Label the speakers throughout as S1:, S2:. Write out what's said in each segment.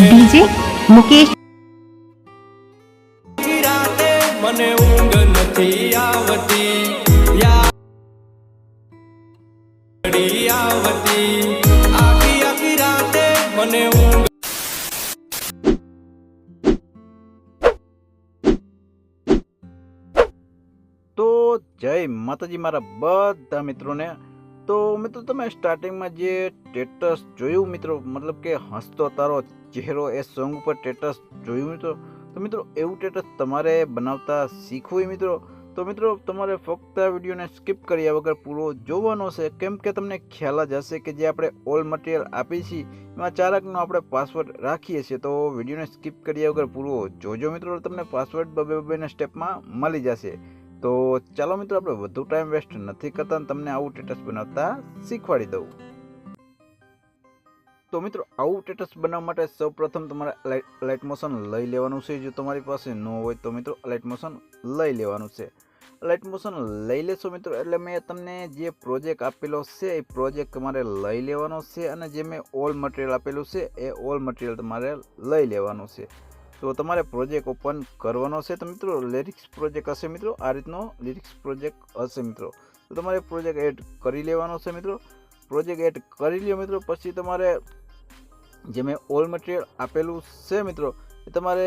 S1: DJ Mukesh.
S2: મને ઊંઘ નથી આવતી.
S3: તો જય માતાજી મારા બધા મિત્રોને. તો મિત્રો તમે સ્ટાર્ટિંગમાં જે સ્ટેટસ જોયું મિત્રો, મતલબ કે હસતો તારો ચહેરો એ સોંગ ઉપર સ્ટેટસ જોયું મિત્રો, તો મિત્રો એવું સ્ટેટસ તમારે બનાવતા શીખવું મિત્રો. તો મિત્રો તમારે ફક્ત આ વિડીયોને સ્કીપ કર્યા વગર પૂરો જોવાનો છે. કેમ કે તમને ખ્યાલ જ હશે કે જે આપણે ઓલ મટીરિયલ આપી છીએ, એમાં ચારકનો આપણે પાસવર્ડ રાખીએ છીએ. તો વિડીયોને સ્કીપ કર્યા વગર પૂરો જોજો મિત્રો, તમને પાસવર્ડ બબે બબેના સ્ટેપમાં મળી જશે. તો ચાલો મિત્રો, આપણે વધુ ટાઈમ વેસ્ટ નથી કરતા તમને આવું સ્ટેટસ બનાવતા શીખવાડી દઉં. તો મિત્રો, આવું સ્ટેટસ બનાવવા માટે સૌપ્રથમ તમારે લાઇટ મોશન લઈ લેવાનું છે. જો તમારી પાસે ન હોય તો મિત્રો લાઇટ મોશન લઈ લેવાનું છે. લાઇટ મોશન લઈ લેશો મિત્રો, એટલે મેં તમને જે પ્રોજેક્ટ આપેલો છે, એ પ્રોજેક્ટ તમારે લઈ લેવાનો છે અને જે મેં ઓલ મટીરિયલ આપેલું છે, એ ઓલ મટીરિયલ તમારે લઈ લેવાનું છે. તો તમારે પ્રોજેક્ટ ઓપન કરવાનો છે તો મિત્રો લિરિક્સ પ્રોજેક્ટ હશે મિત્રો. આ રીતનો લિરિક્સ પ્રોજેક્ટ હશે મિત્રો. તો તમારે પ્રોજેક્ટ એડ કરી લેવાનો છે મિત્રો. પ્રોજેક્ટ એડ કરી લ્યો મિત્રો. પછી તમારે જે મેં ઓલ મટીરિયલ આપેલું છે મિત્રો, એ તમારે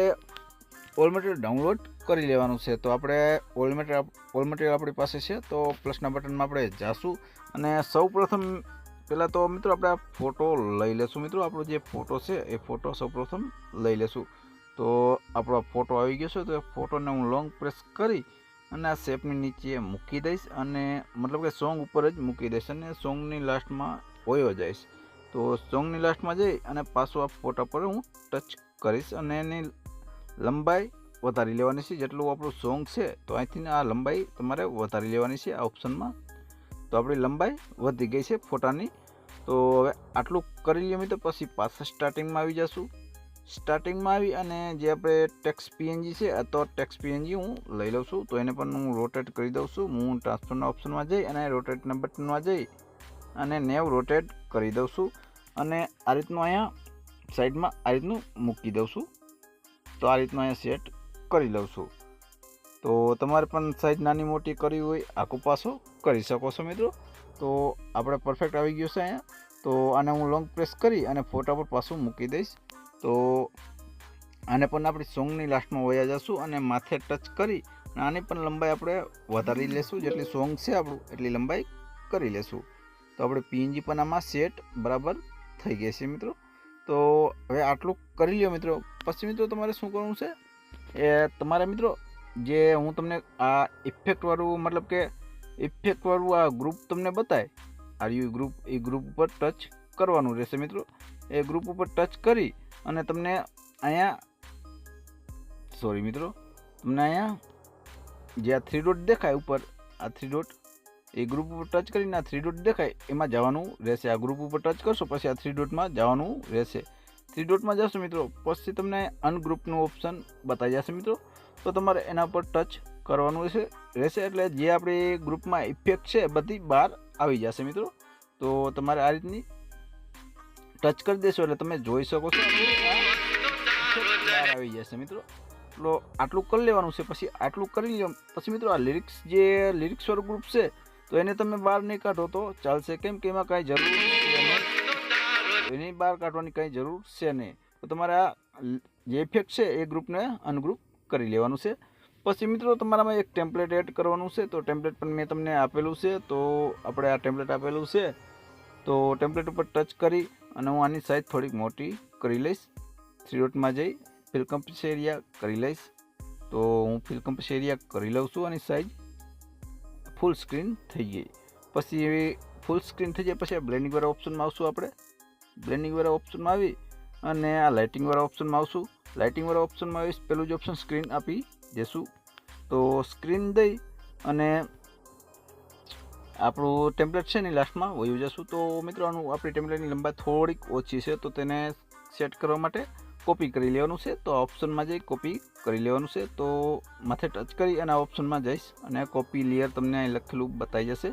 S3: ઓલ મટીરિયલ ડાઉનલોડ કરી લેવાનું છે. તો આપણે ઓલ મટીરિયલ ઓલ મટીરિયલ આપણી પાસે છે. તો પ્લસના બટનમાં આપણે જાશું. અને સૌ પ્રથમ પહેલાં તો મિત્રો આપણે ફોટો લઈ લેશું મિત્રો. આપણો જે ફોટો છે, એ ફોટો સૌ પ્રથમ લઈ લેશું. તો આપણો ફોટો આવી ગયો છે, તો એ ફોટોને હું લોંગ પ્રેસ કરી અને આ શેપની નીચે મૂકી દઈશ અને મતલબ કે સોંગ ઉપર જ મૂકી દઈશ અને સોંગની લાસ્ટમાં ઓયો જઈશ. તો સોંગની લાસ્ટમાં જઈ અને પાછું આ ફોટા પર હું ટચ કરીશ અને એની લંબાઈ વધારી લેવાની છે. જેટલું આપણું સોંગ છે, તો અહીંથી આ લંબાઈ તમારે વધારી લેવાની છે આ ઓપ્શનમાં તો આપણી લંબાઈ વધી ગઈ છે ફોટાની. તો હવે આટલું કરી લઈએ તો પછી પાછા સ્ટાર્ટિંગમાં આવી જશું. સ્ટાર્ટિંગમાં આવી અને જે આપણે ટેક્સ પીએનજી છે તો ટેક્સ પીએનજી હું લઈ લઉં છું. તો એને પણ હું રોટેટ કરી દઉં છું. હું ટ્રાન્સફરના ઓપ્શનમાં જઈ અને રોટેટના બટનમાં જઈ અને નેવ રોટેટ કરી દઉં છું. અને આ રીતનું અહીંયા સાઈડમાં આ રીતનું મૂકી દઉં છું. તો આ રીતનું અહીંયા સેટ કરી લઉં છું. તો તમારે પણ સાઈઝ નાની મોટી કરવી હોય, આખું પાછો કરી શકો છો મિત્રો. તો આપણે પરફેક્ટ આવી ગયું છે અહીંયા. તો આને હું લોંગ પ્રેસ કરી અને ફોટા પર પાછું મૂકી દઈશ. તો આને પણ આપણી સોંગની લાસ્ટમાં વયા જશું અને માથે ટચ કરી અને આની પણ લંબાઈ આપણે વધારી લેશું, જેટલી સોંગ છે આપણું, એટલી લંબાઈ કરી લેશું. તો આપણે પીએનજી પણ આમાં સેટ બરાબર થઈ ગઈ છે મિત્રો. તો હવે આટલું કરી લ્યો મિત્રો. પછી મિત્રો તમારે શું કરવું છે? એ તમારે મિત્રો જે હું તમને આ ઇફેક્ટવાળું મતલબ કે ઇફેક્ટવાળું આ ગ્રુપ તમને બતાય આર યુ ગ્રુપ એ ગ્રુપ ઉપર ટચ કરવાનું રહેશે મિત્રો. એ ગ્રુપ ઉપર ટચ કરી અને તમને અહીંયા સોરી મિત્રો, તમને અહીંયા જે આ થ્રી ડોટ દેખાય ઉપર, આ થ્રી ડોટ એ ગ્રુપ ઉપર ટચ કરીને આ થ્રી ડોટ દેખાય, એમાં જવાનું રહેશે. આ ગ્રુપ ઉપર ટચ કરશો, પછી આ થ્રી ડોટમાં જવાનું રહેશે. થ્રી ડોટમાં જશો મિત્રો, પછી તમને અનગ્રુપનું ઓપ્શન બતાવી જશે મિત્રો. તો તમારે એના પર ટચ કરવાનું રહેશે રહેશે એટલે જે આપણે ગ્રુપમાં ઇફેક્ટ છે બધી બહાર આવી જશે મિત્રો. તો તમારે આ રીતની ટચ કરી દેશો એટલે તમે જોઈ શકો છો. બહાર આવી જશે મિત્રો. એટલો આટલું કરી લેવાનું છે, પછી આટલું કરી લો પછી મિત્રો આ લિરિક્સ જે લિરિક્સ વાળું ગ્રુપ છે, તો એને તમે બહાર નહીં કાઢો તો ચાલશે કેમ કે એમાં કાંઈ જરૂર એની બહાર કાઢવાની કાંઈ જરૂર છે નહીં. તો તમારે આ જે ઇફેક્ટ છે એ ગ્રુપને અનગ્રુપ કરી લેવાનું છે. પછી મિત્રો તમારામાં એક ટેમ્પલેટ એડ કરવાનું છે, તો ટેમ્પલેટ પણ મેં તમને આપેલું છે, તો આપણે આ ટેમ્પલેટ આપેલું છે. તો ટેમ્પલેટ ઉપર ટચ કરી અને હું આની સાઈઝ થોડીક મોટી કરી લઈશ. થ્રી ડોટમાં જઈ ફિલ શેરિયા કરી લઈશ તો હું ફિલ શેરિયા કરી લઉં છું અને સાઈઝ ફૂલ સ્ક્રીન થઈ ગઈ પછી એવી ફૂલ સ્ક્રીન થઈ જાય પછી બ્લેન્ડિંગવાળા ઓપ્શનમાં આવશું આપણે બ્લેન્ડિંગવાળા ઓપ્શનમાં આવી અને આ લાઇટિંગવાળા ઓપ્શનમાં આવશું લાઇટિંગવાળા ઓપ્શનમાં આવીશ પેલું જ ઓપ્શન સ્ક્રીન આપી દેશું તો સ્ક્રીન દઈ અને આપણું ટેમ્પલેટ છે ને લાસ્ટમાં વયું જશું તો મિત્રો આપણી ટેમ્પલેટની લંબાઈ થોડીક ઓછી છે તો તેને સેટ કરવા માટે કોપી કરી લેવાનું છે, તો ઓપ્શનમાં જઈ કોપી કરી લેવાનું છે, તો માથે ટચ કરી અને ઓપ્શનમાં જઈશ અને કોપી લેયર તમને અહીં લખેલું બતાવી જશે.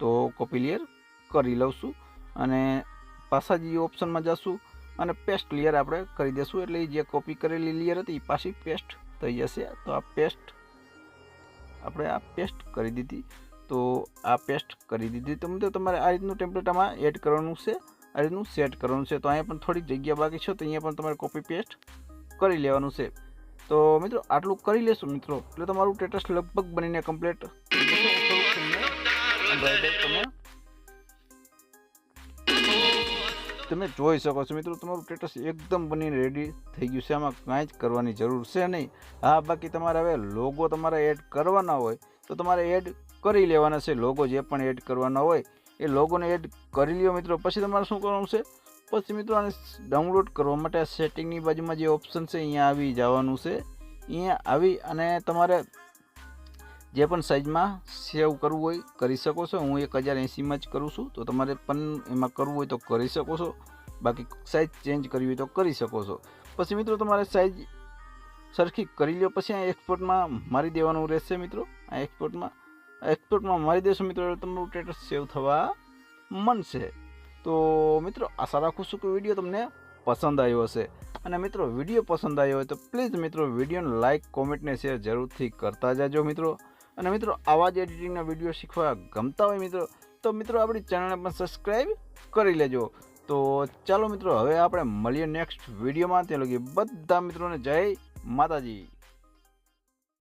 S3: તો કોપી લેયર કરી લઉં અને પાછા જે ઓપ્શનમાં જશું અને પેસ્ટ લેયર આપણે કરી દઈશું એટલે જે કોપી કરેલી લેયર હતી એ પાછી પેસ્ટ થઈ જશે. તો આ પેસ્ટ આપણે આ પેસ્ટ કરી દીધી. તો આ પેસ્ટ કરી દીધી. તો તમારે આ રીતનું ટેમ્પલેટ આમાં એડ કરવાનું છે. રીતનું સેટ કરવાનું છે. તો અહીંયા પણ થોડીક જગ્યા બાકી છે, તો અહીંયા પણ તમારે કોપી પેસ્ટ કરી લેવાનું છે. તો મિત્રો, આટલું કરી લેશું મિત્રો. એટલે તમારું સ્ટેટસ લગભગ બનીને કમ્પ્લીટ તમે જોઈ શકો છો મિત્રો, તમારું સ્ટેટસ એકદમ બનીને રેડી થઈ ગયું છે. આમાં કાંઈ જ કરવાની જરૂર છે નહીં. હા, બાકી તમારે હવે લોગો તમારે એડ કરવાના હોય, તો તમારે એડ કરી લેવાના છે. લોગો જે પણ એડ કરવાના હોય એ લોગોને એડ કરી લ્યો મિત્રો. પછી તમારે શું કરવાનું છે? પછી મિત્રો આને ડાઉનલોડ કરવા માટે સેટિંગની બાજુમાં જે ઓપ્શન છે, અહીંયા આવી જવાનું છે. અહીંયા આવી અને તમારે જે પણ સાઇઝમાં સેવ કરવું હોય, કરી શકો છો. હું એક હજાર એંસીમાં જ કરું છું. તો તમારે પણ એમાં કરવું હોય તો કરી શકો છો. બાકી સાઇઝ ચેન્જ કરવી હોય તો કરી શકો છો. પછી મિત્રો તમારે સાઇઝ સરખી કરી લો પછી આ એક્સપોર્ટમાં મારી દેવાનું રહેશે મિત્રો. આ એક્સપોર્ટમાં એક્સપોર્ટમાં મારી દેશો મિત્રો તમારું સ્ટેટસ સેવ થવા મનશે તો મિત્રો, આશા રાખું છું કે વીડિયો તમને પસંદ આવ્યો હશે. અને મિત્રો વીડિયો પસંદ આવ્યો હોય તો પ્લીઝ મિત્રો વિડીયોને લાઇક કોમેન્ટને શેર જરૂરથી કરતા જાજો મિત્રો. અને મિત્રો, આવા જ એડિટિંગના વીડિયો શીખવા ગમતા હોય મિત્રો, તો મિત્રો, આપણી ચેનલને પણ સબસ્ક્રાઈબ કરી લેજો. તો ચાલો મિત્રો, હવે આપણે મળીએ નેક્સ્ટ વિડીયોમાં ત્યાં લગી બધા મિત્રોને જય માતાજી.